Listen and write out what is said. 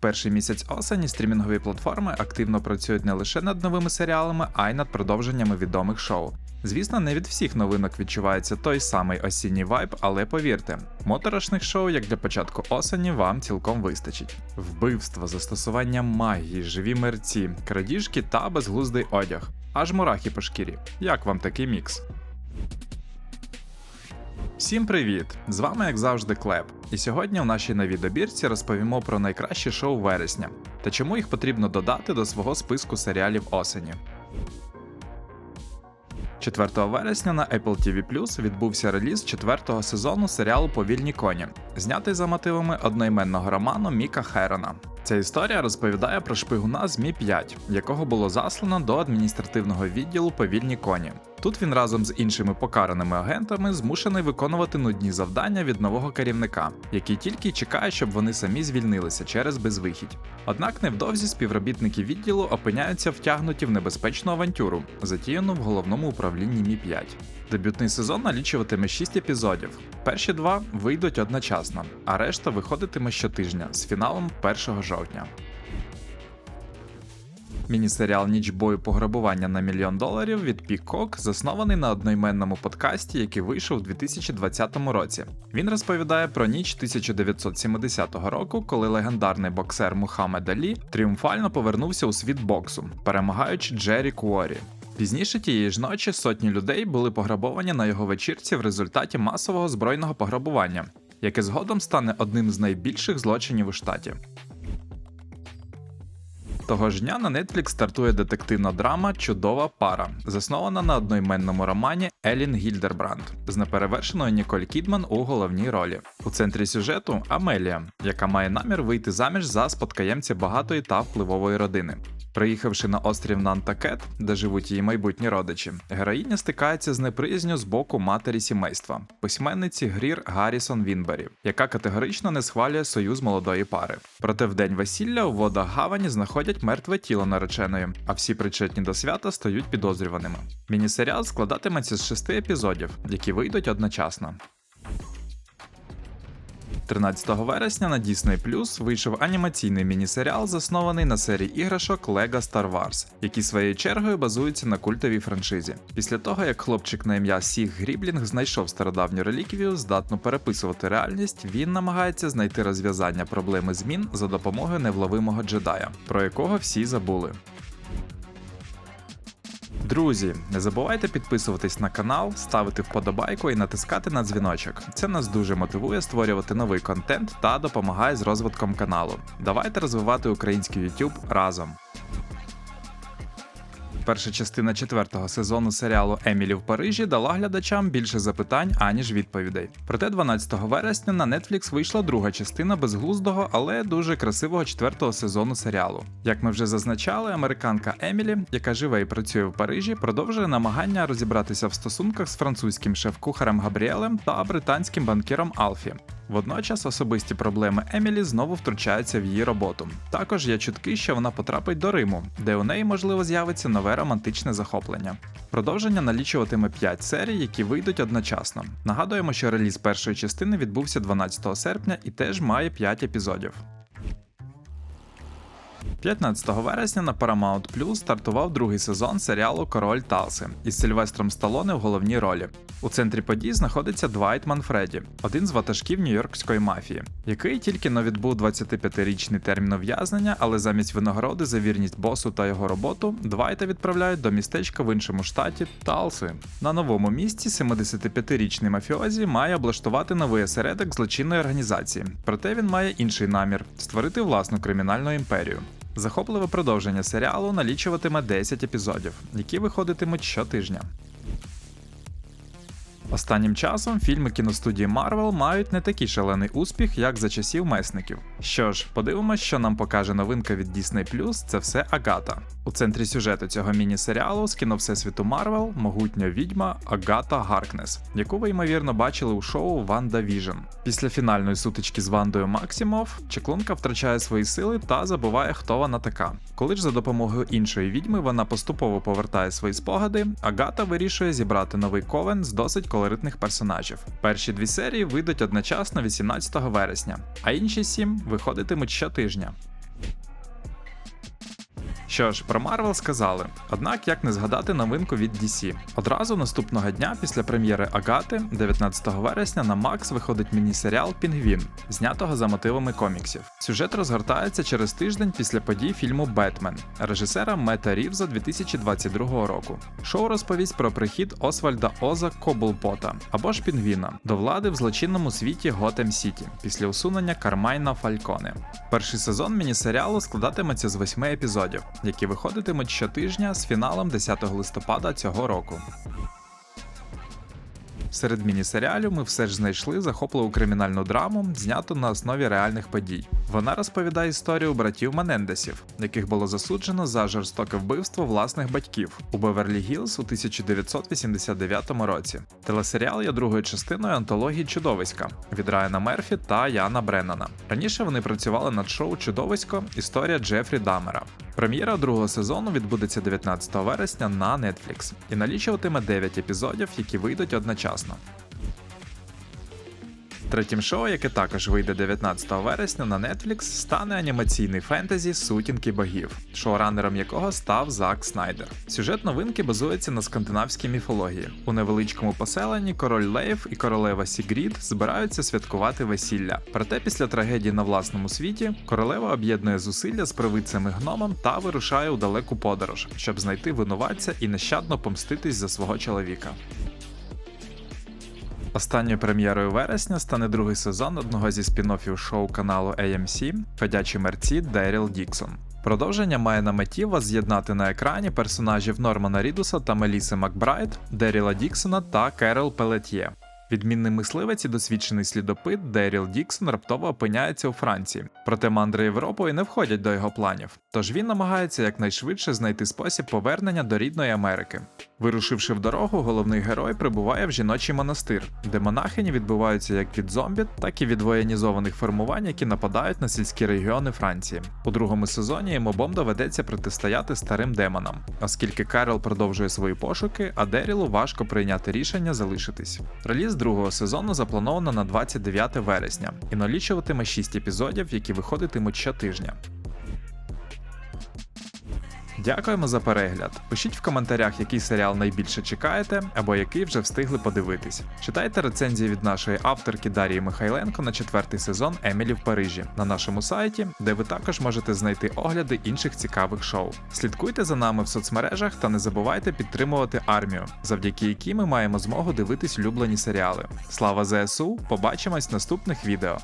перший місяць осені стрімінгові платформи активно працюють не лише над новими серіалами, а й над продовженнями відомих шоу. Звісно, не від всіх новинок відчувається той самий осінній вайб, але повірте, моторошних шоу, як для початку осені, вам цілком вистачить. Вбивство, застосування магії, живі мерці, крадіжки та безглуздий одяг. Аж мурахи по шкірі. Як вам такий мікс? Всім привіт! З вами, як завжди, Клеп. І сьогодні в нашій новій добірці розповімо про найкращі шоу вересня та чому їх потрібно додати до свого списку серіалів осені. 4 вересня на Apple TV Plus відбувся реліз четвертого сезону серіалу Повільні коні, знятий за мотивами одноіменного роману Міка Херона. Ця історія розповідає про шпигуна з Мі 5 якого було заслано до адміністративного відділу Повільні коні. Тут він разом з іншими покараними агентами змушений виконувати нудні завдання від нового керівника, який тільки чекає, щоб вони самі звільнилися через безвихідь. Однак невдовзі співробітники відділу опиняються втягнуті в небезпечну авантюру, затіяну в головному управлінні Мі 5 Дебютний сезон налічуватиме 6 епізодів. Перші два вийдуть одночасно, а решта виходитиме щотижня з фіналом 1 жовтня. Міні-серіал Ніч бою пограбування на мільйон доларів від Peacock заснований на одноіменному подкасті, який вийшов у 2020 році. Він розповідає про ніч 1970 року, коли легендарний боксер Мухаммед Алі тріумфально повернувся у світ боксу, перемагаючи Джері Куорі. Пізніше тієї ж ночі сотні людей були пограбовані на його вечірці в результаті масового збройного пограбування, яке згодом стане одним з найбільших злочинів у штаті. Того ж дня на Netflix стартує детективна драма Чудова пара, заснована на одноіменному романі Елін Гільдербранд з неперевершеною Ніколь Кідман у головній ролі. У центрі сюжету Амелія, яка має намір вийти заміж за спадкоємця багатої та впливової родини. Приїхавши на острів Нантакет, де живуть її майбутні родичі, героїня стикається з неприязню з боку матері сімейства, письменниці Грір Гаррісон Вінбері, яка категорично не схвалює союз молодої пари. Проте в день весілля у водах гавані знаходять мертве тіло нареченої, а всі причетні до свята стають підозрюваними. Міні-серіал складатиметься з шести епізодів, які вийдуть одночасно. 13 вересня на Disney Plus вийшов анімаційний міні-серіал, заснований на серії іграшок LEGO Star Wars, які своєю чергою базуються на культовій франшизі. Після того, як хлопчик на ім'я Сіг Гріблінг знайшов стародавню реліквію, здатну переписувати реальність, він намагається знайти розв'язання проблеми змін за допомогою невловимого джедая, про якого всі забули. Друзі, не забувайте підписуватись на канал, ставити вподобайку і натискати на дзвіночок. Це нас дуже мотивує створювати новий контент та допомагає з розвитком каналу. Давайте розвивати український YouTube разом. Перша частина четвертого сезону серіалу Емілі в Парижі дала глядачам більше запитань, аніж відповідей. Проте 12 вересня на Netflix вийшла друга частина безглуздого, але дуже красивого четвертого сезону серіалу. Як ми вже зазначали, американка Емілі, яка живе і працює в Парижі, продовжує намагання розібратися в стосунках з французьким шеф-кухарем Габріелем та британським банкіром Алфі. Водночас особисті проблеми Емілі знову втручаються в її роботу. Також є чутки, що вона потрапить до Риму, де у неї можливо з'явиться нове романтичне захоплення. Продовження налічуватиме 5 серій, які вийдуть одночасно. Нагадуємо, що реліз першої частини відбувся 12 серпня і теж має 5 епізодів. 15 вересня на Paramount Plus стартував другий сезон серіалу Король Талси із Сильвестром Сталоне в головній ролі. У центрі подій знаходиться Двайт Манфреді, один з ватажків нью-йоркської мафії, який тільки но відбув 25-річний термін ув'язнення, але замість винагороди за вірність босу та його роботу Двайта відправляють до містечка в іншому штаті Талси. На новому місці 75-річний мафіозі має облаштувати новий осередок злочинної організації, проте він має інший намір створити власну кримінальну імперію. Захопливе продовження серіалу налічуватиме 10 епізодів, які виходитимуть щотижня. Останнім часом фільми кіностудії Марвел мають не такий шалений успіх, як за часів месників. Що ж, подивимось, що нам покаже новинка від Disney+, це все Агата. У центрі сюжету цього міні-серіалу з кіно Всесвіту Марвел могутня відьма Агата Гаркнес, яку ви ймовірно бачили у шоу Ванда Віжн. Після фінальної сутички з Вандою Максімов чеклунка втрачає свої сили та забуває, хто вона така. Коли ж за допомогою іншої відьми вона поступово повертає свої спогади, Агата вирішує зібрати новий ковен з досить колоритних персонажів. Перші дві серії вийдуть одночасно 18 вересня, а інші сім виходитимуть щотижня. Що ж, про Марвел сказали. Однак як не згадати новинку від DC. Одразу наступного дня після прем'єри Агати, 19 вересня, на Макс виходить міні-серіал Пінгвін, знятого за мотивами коміксів. Сюжет розгортається через тиждень після подій фільму Бетмен режисера Мета Рівза 2022 року. Шоу розповість про прихід Освальда Оза Коблпота або ж Пінгвіна до влади в злочинному світі Готем Сіті після усунення Кармайна Фальконе. Перший сезон міні-серіалу складатиметься з восьми епізодів, які виходитимуть щотижня з фіналом 10 листопада цього року. Серед міні-серіалів ми все ж знайшли захопливу кримінальну драму, зняту на основі реальних подій. Вона розповідає історію братів Менендесів, яких було засуджено за жорстоке вбивство власних батьків у Беверлі Гілз у 1989 році. Телесеріал є другою частиною антології Чудовиська від Райана Мерфі та Яна Бреннана. Раніше вони працювали над шоу Чудовисько Історія Джефрі Дамера. Прем'єра другого сезону відбудеться 19 вересня на Netflix і налічуватиме 9 епізодів, які вийдуть одночасно. Третім шоу, яке також вийде 19 вересня на Netflix, стане анімаційний фентезі Сутінки богів, шоуранером якого став Зак Снайдер. Сюжет новинки базується на скандинавській міфології. У невеличкому поселенні король Лейв і королева Сігрід збираються святкувати весілля. Проте після трагедії на власному світі королева об'єднує зусилля з провидцями гномом та вирушає у далеку подорож, щоб знайти винуватця і нещадно помститись за свого чоловіка. Останньою прем'єрою вересня стане другий сезон одного зі спін-оффів шоу каналу AMC Ходячі мерці Деріл Діксон. Продовження має на меті вас з'єднати на екрані персонажів Нормана Рідуса та Меліси Макбрайт, Деріла Діксона та Керол Пелет'є. Відмінний мисливець і досвідчений слідопит Деріл Діксон раптово опиняється у Франції, проте мандри Європою не входять до його планів. Тож він намагається якнайшвидше знайти спосіб повернення до рідної Америки. Вирушивши в дорогу, головний герой прибуває в жіночий монастир, де монахині відбуваються як від зомбі, так і від воєнізованих формувань, які нападають на сільські регіони Франції. У другому сезоні йому обом доведеться протистояти старим демонам, оскільки Карл продовжує свої пошуки, а Дерілу важко прийняти рішення залишитись. Реліз другого сезону заплановано на 29 вересня і налічуватиме 6 епізодів, які виходитимуть щотижня. Дякуємо за перегляд. Пишіть в коментарях, який серіал найбільше чекаєте, або який вже встигли подивитись. Читайте рецензії від нашої авторки Дарії Михайленко на четвертий сезон Емілі в Парижі на нашому сайті, де ви також можете знайти огляди інших цікавих шоу. Слідкуйте за нами в соцмережах та не забувайте підтримувати армію, завдяки якій ми маємо змогу дивитись улюблені серіали. Слава ЗСУ! Побачимось в наступних відео.